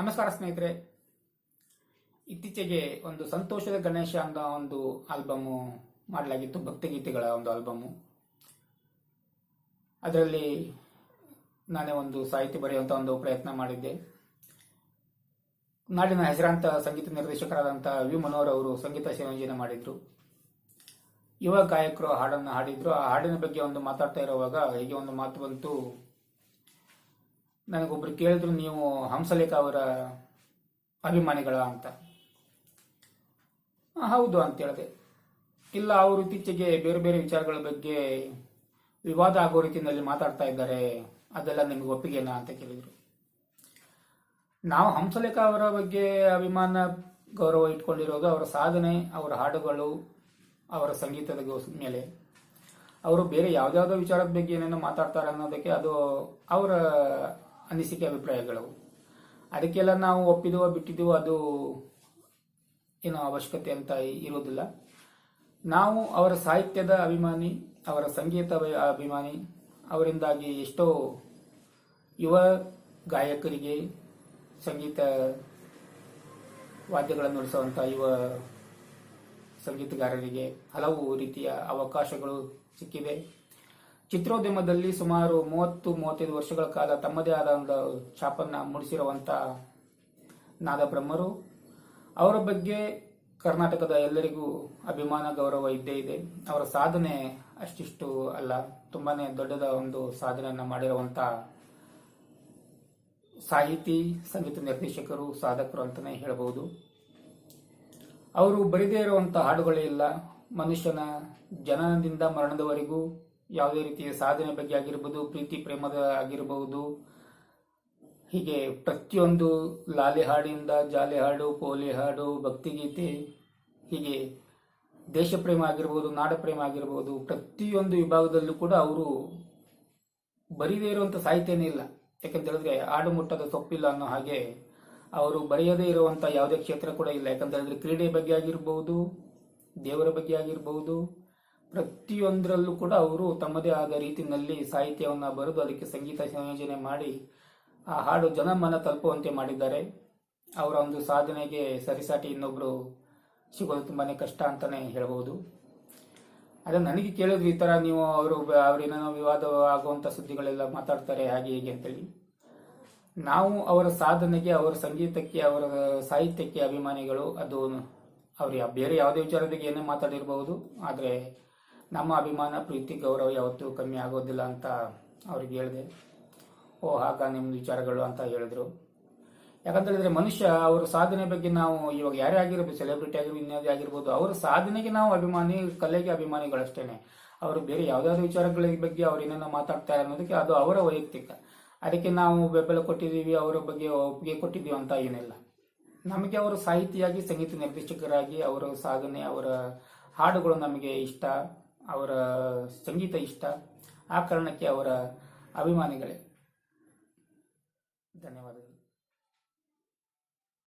ನಮಸ್ಕಾರ ಸ್ನೇಹಿತರೆ. ಇತ್ತೀಚೆಗೆ ಒಂದು ಸಂತೋಷದ ಗಣೇಶ ಅಂತ ಒಂದು ಆಲ್ಬಮ್ ಮಾಡಲಾಗಿತ್ತು, ಭಕ್ತಿಗೀತೆಗಳ ಒಂದು ಆಲ್ಬಮ್ಮು ಅದರಲ್ಲಿ ನಾನೇ ಒಂದು ಸಾಹಿತ್ಯ ಬರೆಯುವಂತ ಒಂದು ಪ್ರಯತ್ನ ಮಾಡಿದ್ದೆ. ನಾಡಿನ ಹೆಸರಾಂತ ಸಂಗೀತ ನಿರ್ದೇಶಕರಾದಂಥ ವಿ ಮನೋಹರ್ ಅವರು ಸಂಗೀತ ಸಂಯೋಜನೆ ಮಾಡಿದ್ರು. ಯುವ ಗಾಯಕರು ಹಾಡನ್ನು ಹಾಡಿದ್ರು. ಆ ಹಾಡಿನ ಬಗ್ಗೆ ಒಂದು ಮಾತಾಡ್ತಾ ಇರುವಾಗ ಹೀಗೆ ಒಂದು ಮಾತು ಬಂತು. ನನಗೊಬ್ರು ಕೇಳಿದ್ರು ನೀವು ಹಂಸಲೇಖ ಅವರ ಅಭಿಮಾನಿಗಳ ಅಂತ. ಹೌದು ಅಂತ ಹೇಳಿದೆ. ಇಲ್ಲ, ಅವರು ಇತ್ತೀಚೆಗೆ ಬೇರೆ ಬೇರೆ ವಿಚಾರಗಳ ಬಗ್ಗೆ ವಿವಾದ ಆಗೋ ರೀತಿಯಲ್ಲಿ ಮಾತಾಡ್ತಾ ಇದ್ದಾರೆ. ಅದೆಲ್ಲ ನಿಮಗೆ ಒಪ್ಪಿಗೆನಾ ಅಂತ ಕೇಳಿದ್ರು. ನಾವು ಹಂಸಲೇಖ ಅವರ ಬಗ್ಗೆ ಅಭಿಮಾನ, ಗೌರವ ಇಟ್ಕೊಂಡಿರೋದು ಅವರ ಸಾಧನೆ, ಅವರ ಹಾಡುಗಳು, ಅವರ ಸಂಗೀತದ ಮೇಲೆ. ಅವರು ಬೇರೆ ಯಾವ್ದಾವ್ದೋ ವಿಚಾರದ ಬಗ್ಗೆ ಏನೇನೋ ಮಾತಾಡ್ತಾರೆ ಅನ್ನೋದಕ್ಕೆ ಅದು ಅವರ ಅನಿಸಿಕೆ ಅಭಿಪ್ರಾಯಗಳು. ಅದಕ್ಕೆಲ್ಲ ನಾವು ಒಪ್ಪಿದುವ ಬಿಟ್ಟಿದ್ದೆವು ಅದು ಏನೋ ಅವಶ್ಯಕತೆ ಅಂತ ಇರೋದಿಲ್ಲ. ನಾವು ಅವರ ಸಾಹಿತ್ಯದ ಅಭಿಮಾನಿ, ಅವರ ಸಂಗೀತ ಅಭಿಮಾನಿ, ಅವರಿಂದಾಗಿ ಎಷ್ಟೋ ಯುವ ಗಾಯಕರಿಗೆ ಸಂಗೀತ ವಾದ್ಯಗಳನ್ನು ನುಡಿಸುವಂಥ ಯುವ ಸಂಗೀತಗಾರರಿಗೆ ಹಲವು ರೀತಿಯ ಅವಕಾಶಗಳು ಸಿಕ್ಕಿವೆ. ಚಿತ್ರೋದ್ಯಮದಲ್ಲಿ ಸುಮಾರು ಮೂವತ್ತು, ಮೂವತ್ತೈದು ವರ್ಷಗಳ ಕಾಲ ತಮ್ಮದೇ ಆದ ಒಂದು ಛಾಪನ್ನ ಮೂಡಿಸಿರುವಂತ ನಾದಬ್ರಹ್ಮರು. ಅವರ ಬಗ್ಗೆ ಕರ್ನಾಟಕದ ಎಲ್ಲರಿಗೂ ಅಭಿಮಾನ, ಗೌರವ ಇದ್ದೇ ಇದೆ. ಅವರ ಸಾಧನೆ ಅಷ್ಟಿಷ್ಟು ಅಲ್ಲ. ತುಂಬಾನೇ ದೊಡ್ಡದ ಒಂದು ಸಾಧನೆಯನ್ನ ಮಾಡಿರುವಂತ ಸಾಹಿತಿ, ಸಂಗೀತ ನಿರ್ದೇಶಕರು, ಸಾಧಕರು ಅಂತಾನೆ ಹೇಳಬಹುದು ಅವರು ಬರಿದೇ ಇರುವಂತ ಹಾಡುಗಳೇ ಇಲ್ಲ. ಮನುಷ್ಯನ ಜನನದಿಂದ ಮರಣದವರೆಗೂ ಯಾವುದೇ ರೀತಿಯ ಸಾಧನೆ ಬಗ್ಗೆ ಆಗಿರ್ಬೋದು, ಪ್ರೀತಿ ಪ್ರೇಮದ ಆಗಿರಬಹುದು ಹೀಗೆ ಪ್ರತಿಯೊಂದು ಲಾಲಿ ಹಾಡಿಂದ ಜಾಲಿ ಹಾಡು, ಪೋಲಿ ಹಾಡು ಭಕ್ತಿಗೀತೆ ಹೀಗೆ ದೇಶಪ್ರೇಮ ಆಗಿರ್ಬೋದು, ನಾಡ ಪ್ರೇಮ ಆಗಿರ್ಬೋದು, ಪ್ರತಿಯೊಂದು ವಿಭಾಗದಲ್ಲೂ ಕೂಡ ಅವರು ಬರೀದೇ ಇರುವಂತ ಸಾಹಿತ್ಯನೇ ಇಲ್ಲ. ಯಾಕಂತ ಹೇಳಿದ್ರೆ ಆಡು ಮುಟ್ಟದ ಸೊಪ್ಪಿಲ್ಲ ಅನ್ನೋ ಹಾಗೆ ಅವರು ಬರೆಯದೇ ಇರುವಂಥ ಯಾವುದೇ ಕ್ಷೇತ್ರ ಕೂಡ ಇಲ್ಲ. ಯಾಕಂತ ಹೇಳಿದ್ರೆ ಕ್ರೀಡೆ ಬಗ್ಗೆ ಆಗಿರ್ಬೋದು, ದೇವರ ಬಗ್ಗೆ ಆಗಿರಬಹುದು ಪ್ರತಿಯೊಂದರಲ್ಲೂ ಕೂಡ ಅವರು ತಮ್ಮದೇ ಆದ ರೀತಿಯಲ್ಲಿ ಸಾಹಿತ್ಯವನ್ನು ಬರೆದು ಅದಕ್ಕೆ ಸಂಗೀತ ಸಂಯೋಜನೆ ಮಾಡಿ ಆ ಹಾಡು ಜನಮನ ತಲುಪುವಂತೆ ಮಾಡಿದ್ದಾರೆ. ಅವರ ಒಂದು ಸಾಧನೆಗೆ ಸರಿಸಾಟಿ ಇನ್ನೊಬ್ಬರು ಸಿಗೋದು ತುಂಬಾನೇ ಕಷ್ಟ ಅಂತಾನೆ ಹೇಳ್ಬೋದು. ಅದೇ ನನಗೆ ಕೇಳಿದ್ರು ಈ ಥರ ನೀವು ಅವರು ಅವರೇನೋ ವಿವಾದ ಆಗುವಂಥ ಸುದ್ದಿಗಳೆಲ್ಲ ಮಾತಾಡ್ತಾರೆ ಹಾಗೆ ಹೀಗೆ ಅಂತೇಳಿ. ನಾವು ಅವರ ಸಾಧನೆಗೆ, ಅವರ ಸಂಗೀತಕ್ಕೆ, ಅವರ ಸಾಹಿತ್ಯಕ್ಕೆ ಅಭಿಮಾನಿಗಳು, ಅದು ಅವ್ರ ಬೇರೆ ಯಾವುದೇ ವಿಚಾರದಾಗ ಏನೇ ಮಾತಾಡಿರಬಹುದು ಆದ್ರೆ ನಮ್ಮ ಅಭಿಮಾನ, ಪ್ರೀತಿ, ಗೌರವ ಯಾವತ್ತೂ ಕಮ್ಮಿ ಆಗೋದಿಲ್ಲ ಅಂತ ಅವ್ರಿಗೆ ಹೇಳಿದೆ. ಓ ಹಾಗ ನಿಮ್ಮ ವಿಚಾರಗಳು ಅಂತ ಹೇಳಿದ್ರು. ಯಾಕಂತ ಹೇಳಿದ್ರೆ ಮನುಷ್ಯ, ಅವರ ಸಾಧನೆ ಬಗ್ಗೆ ನಾವು ಇವಾಗ ಯಾರೇ ಆಗಿರ್ಬೋದು ಸೆಲೆಬ್ರಿಟಿ ಆಗಿರ್ಬೋದು ಇನ್ಯಾವುದೇ ಆಗಿರ್ಬೋದು, ಅವರ ಸಾಧನೆಗೆ ನಾವು ಅಭಿಮಾನಿ, ಕಲೆಗೆ ಅಭಿಮಾನಿಗಳಷ್ಟೇನೆ. ಅವರು ಬೇರೆ ಯಾವ್ದಾದ್ರು ವಿಚಾರಗಳ ಬಗ್ಗೆ ಅವ್ರು ಏನೇನೋ ಮಾತಾಡ್ತಾರೆ ಅನ್ನೋದಕ್ಕೆ ಅದು ಅವರ ವೈಯಕ್ತಿಕ. ಅದಕ್ಕೆ ನಾವು ಬೆಂಬಲ ಕೊಟ್ಟಿದ್ದೀವಿ, ಅವರ ಬಗ್ಗೆ ಒಪ್ಪಿಗೆ ಕೊಟ್ಟಿದ್ದೀವಿ ಅಂತ ಏನಿಲ್ಲ. ನಮಗೆ ಅವರು ಸಾಹಿತಿಯಾಗಿ, ಸಂಗೀತ ನಿರ್ದೇಶಕರಾಗಿ, ಅವರ ಸಾಧನೆ, ಅವರ ಹಾಡುಗಳು ನಮಗೆ ಇಷ್ಟ. ಅವರ ಸಂಗೀತ ಇಷ್ಟ. ಆ ಕಾರಣಕ್ಕೆ ಅವರ ಅಭಿಮಾನಿಗಳೇ ಧನ್ಯವಾದಗಳು.